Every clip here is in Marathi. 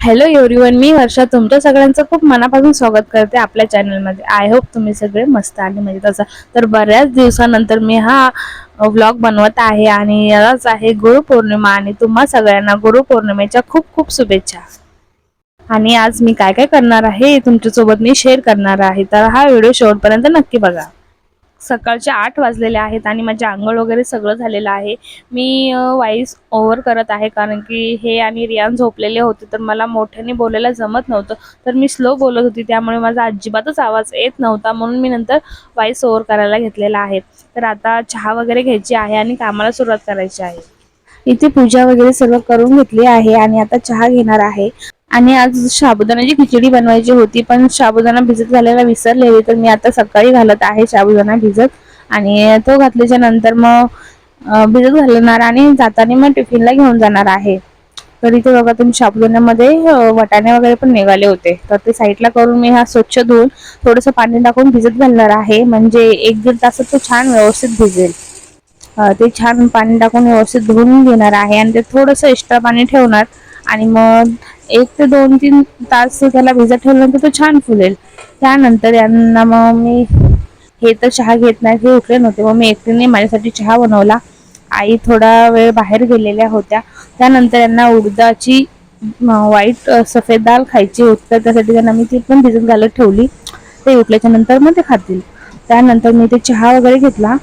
हॅलो एव्हरीवन मी वर्षा तुमच्या सगळ्यांचं खूप मनापासून स्वागत करते आपल्या चॅनलमध्ये आय होप तुम्ही सगळे मस्त आणि म्हणजे तसा. तर बऱ्याच दिवसानंतर मी हा व्लॉग बनवत आहे आणि यालाच आहे गुरुपौर्णिमा आणि तुम्हा सगळ्यांना गुरुपौर्णिमेच्या खूप खूप शुभेच्छा. आणि आज मी काय काय करणार आहे तुमच्यासोबत मी शेअर करणार आहे. तर हा व्हिडिओ शेवटपर्यंत नक्की बघा. सकाळचे आठ वाजलेले आहेत आणि माझे आंघोळ वगैरे सगळं झालेलं आहे. मी वाईस ओव्हर करत आहे कारण की हे आणि रियान झोपलेले होते तर मला मोठ्याने बोलायला जमत नव्हतं. तर मी स्लो बोलत होती त्यामुळे माझा अजिबातच आवाज येत नव्हता म्हणून मी नंतर वाईस ओव्हर करायला घेतलेला आहे. तर आता चहा वगैरे घ्यायची आहे आणि कामाला सुरुवात करायची आहे. इथे पूजा वगैरे सर्व करून घेतली आहे आणि आता चहा घेणार आहे. आणि आज साबुदाण्याची खिचडी बनवायची होती पण साबुदाणा भिजत घालायला विसरलेली तर मी आता सकाळी घालत आहे साबुदाणा भिजत. आणि तो घातल्याच्या नंतर मग भिजत घालणार आणि जाताना मग टिफिनला घेऊन जाणार आहे. तर इथे बघा तुम्ही साबुदाण्यामध्ये वटाणे वगैरे पण निघाले होते. तर ते साईडला करून मी हा स्वच्छ धुवून थोडंसं पाणी टाकून भिजत घालणार आहे. म्हणजे एक दीड तासात तो छान व्यवस्थित भिजेल. ते छान पाणी टाकून व्यवस्थित धुवून घेणार आहे. आणि ते थोडंसं एक्स्ट्रा पाणी ठेवणार. आणि मग एक ते दोन तीन तास त्याला भिजत ठेवल्यानंतर तो छान फुलेल. त्यानंतर यांना मग मी हे तर चहा घेत नाही हे उठले नव्हते. मग मी एकटीने माझ्यासाठी चहा बनवला. आई थोडा वेळ बाहेर गेलेल्या होत्या. त्यानंतर यांना उडदाची वाईट सफेद दाल खायची होती. तर त्यासाठी त्यांना मी ती पण भिजत घालत ठेवली. ते उठल्याच्या नंतर मग ते खातील. त्यानंतर मी ते चहा वगैरे घेतला.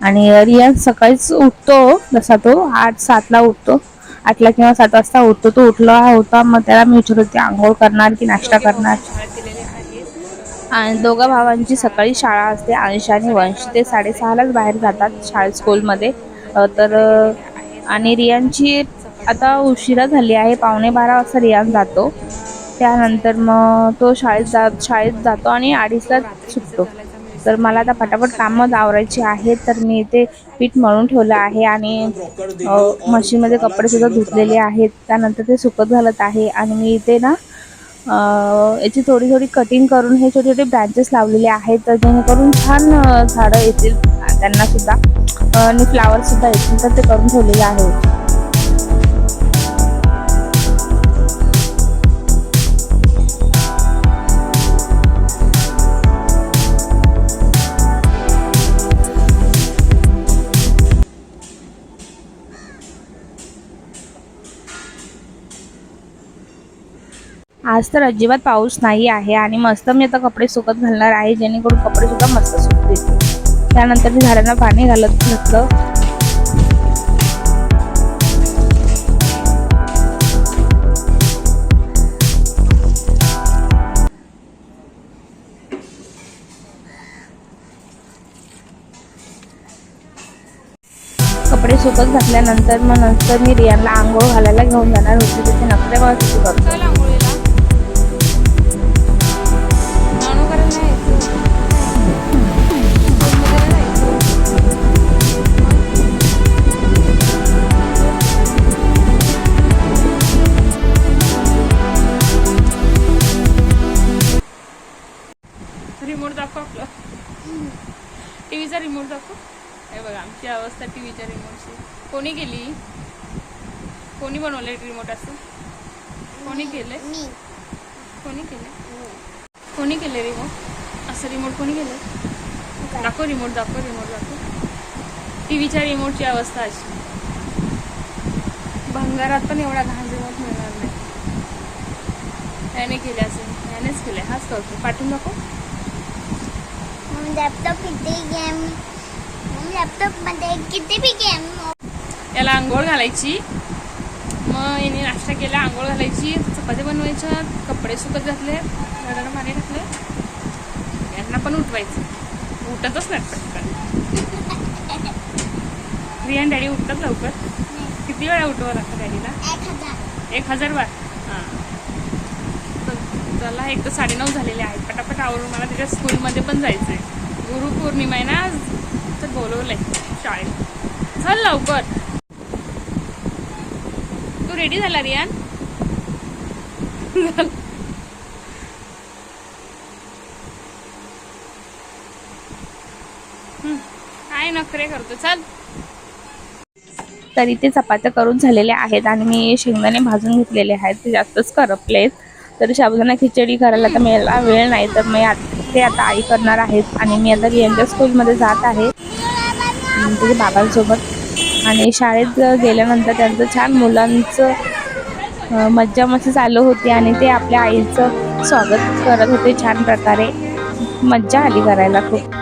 आणि रियाज सकाळीच उठतो जसा तो आठ सातला उठतो. आठला किंवा सात वाजता उठतो. तो उठला होता मग त्याला मी विचारत होते आंघोळ करणार की नाश्ता करणार? आणि दोघा भावांची सकाळी शाळा असते. अंश आणि वंश. ते साडेसहालाच बाहेर जातात शाळेत स्कूलमध्ये. तर आणि रियांची आता उशिरा झाली आहे. पावणे बारा वाजता रियान जातो. त्यानंतर मग तो शाळेत जात शाळेत जातो आणि अडीचला सुटतो. तर मला आता पटापट कामं आवरायची आहेत तर मी इथे पीठ मळून ठेवलं आहे आणि मशीनमध्ये कपडेसुद्धा धुतलेले आहेत. त्यानंतर ते सुकत घालत आहे आणि मी इथे ना याची थोडी थोडी कटिंग करून हे छोटे छोटे ब्रँचेस लावलेले आहेत तर जेणेकरून छान झाडं येतील. त्यांनासुद्धा आणि फ्लावरसुद्धा येतील तर ते करून ठेवलेले आहे आज तर अजिबात पाऊस नाही आहे आणि मस्त मी आता कपडे सुकत घालणार आहे जेणेकरून कपडे सुद्धा मस्त सुकतील. त्यानंतर मी झाडांना पाणी घालत घातलं. कपडे सुकत घातल्यानंतर मग नंतर मी रियाला आंघोळ घालायला घेऊन जाणार होते तिथे नखरे मला किती करतो आपलं टीव्हीचा रिमोट दाखव. हे बघा आमची अवस्था टीव्हीच्या रिमोटची कोणी गेली कोणी बनवलंय रिमोट असं? कोणी केलंय? कोणी केलंय? कोणी केले रिमोट असं रिमोट कोणी केलंय? दाखव रिमोट दाखव रिमोट दाखव. टीव्हीच्या रिमोटची अवस्था अशी. भंगारात पण एवढा घाण रिमोट मिळणार नाही. त्याने केले असेल. यानेच केले हाच करतो पाठवून दाखव. लॅपटॉप किती गेम लॅपटॉपमध्ये किती बी गेम याला आंघोळ घालायची. मग याने नाश्ता केला आंघोळ घालायची. चपात्या बनवायच्या कपडे सुकत घातले झाडाला पाणी टाकले यांना पण उठवायचं. उठतच नाही पटकन. रियान डॅडी उठतात लवकर. किती वेळा उठवावं लागतं डॅडीला? एक हजार. एक हजार बार हां. तर एक तर साडेनऊ झालेले आहेत. पटापट आवरून मला त्याच्या स्कूलमध्ये पण जायचं आहे गुरुपौर्णिमा आहे ना आज तर बोलवलंय शाळेत. चल लवकर. तू रेडी झाला रियान? हम्म, काय नखरे करतो चल. तरी ते चपात्या करून झालेल्या आहेत आणि मी शेंगदाणे भाजून घेतलेले आहेत. ते जास्तच करपलेत. तर साबुदाणा खिचडी करायला तर मला वेळ नाही तर मी ते आता आई करणार आहेत आणि मी आता रियांच्या स्कूलमध्ये जात आहे. त्याच्या बाबांसोबत. आणि शाळेत गेल्यानंतर त्यांचं छान मुलांचं मज्जा मस्ती चालू होती आणि ते आपल्या आईचं स्वागत करत होते छान प्रकारे. मज्जा आली करायला खूप.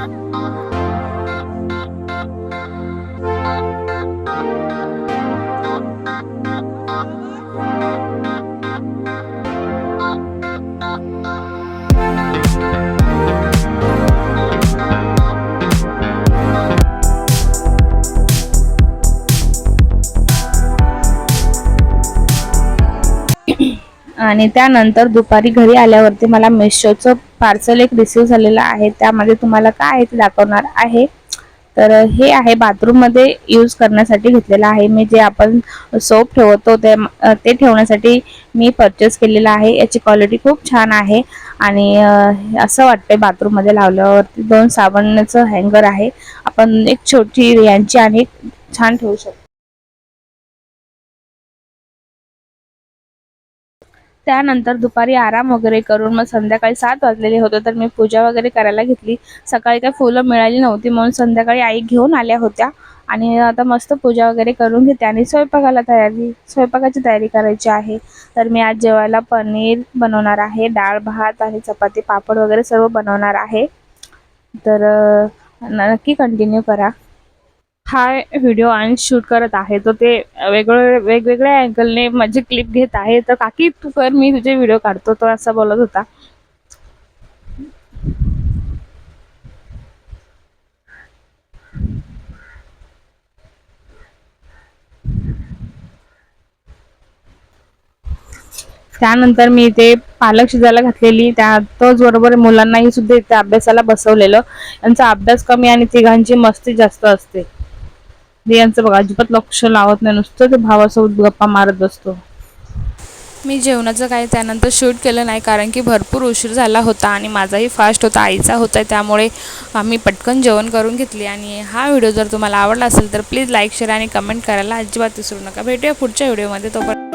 आणि त्यानंतर दुपारी घरी आल्यावरती मला मेशोचं पार्सल एक रिसिव्ह झालेलं आहे. त्यामध्ये तुम्हाला काय आहे ते दाखवणार आहे. तर हे आहे बाथरूममध्ये यूज करण्यासाठी घेतलेलं आहे. मी जे आपण सोप ठेवतो ते ते ठेवण्यासाठी मी परचेस केलेलं आहे. याची क्वालिटी खूप छान आहे. आणि असं वाटतंय बाथरूममध्ये लावल्यावरती दोन साबणाचं हँगर आहे. आपण एक छोटी यांची आणि छान ठेवू शकतो. त्यानंतर दुपारी आराम वगैरे करून मग संध्याकाळी सात वाजलेले होते तर मी पूजा वगैरे करायला घेतली. सकाळी काही फुलं मिळाली नव्हती म्हणून संध्याकाळी आई घेऊन आल्या होत्या. आणि आता मस्त पूजा वगैरे करून घेते आणि स्वयंपाकाला तयारी स्वयंपाकाची तयारी करायची आहे. तर मी आज जेवायला पनीर बनवणार आहे डाळ भात आणि चपाती पापड वगैरे सर्व बनवणार आहे. तर नक्की कंटिन्यू करा. हा व्हिडिओ आणि शूट करत आहे. तर ते वेगवेगळे वेगवेगळ्या अँगलने माझी क्लिप घेत आहे. तर काकी तू कर मी तुझे व्हिडिओ काढतो. तो असं बोलत होता. त्यानंतर मी इथे पालक शिजायला घातलेली. त्या तोच बरोबर मुलांनाही सुद्धा इथे अभ्यासाला बसवलेलं. यांचा अभ्यास कमी आणि तिघांची मस्ती जास्त असते. यांचं बघा अजिबात लक्ष लावत नाही. नुसतं ते भावासोबत गप्पा मारत बसतो. मी जेवणाचं काही त्यानंतर शूट केलं नाही कारण की भरपूर उशीर झाला होता आणि माझाही फास्ट होता आईचा होता त्यामुळे आम्ही पटकन जेवण करून घेतली. आणि हा व्हिडिओ जर तुम्हाला आवडला असेल तर प्लीज लाईक शेअर आणि कमेंट करायला अजिबात विसरू नका. भेटूया पुढच्या व्हिडिओमध्ये. तोपर्यंत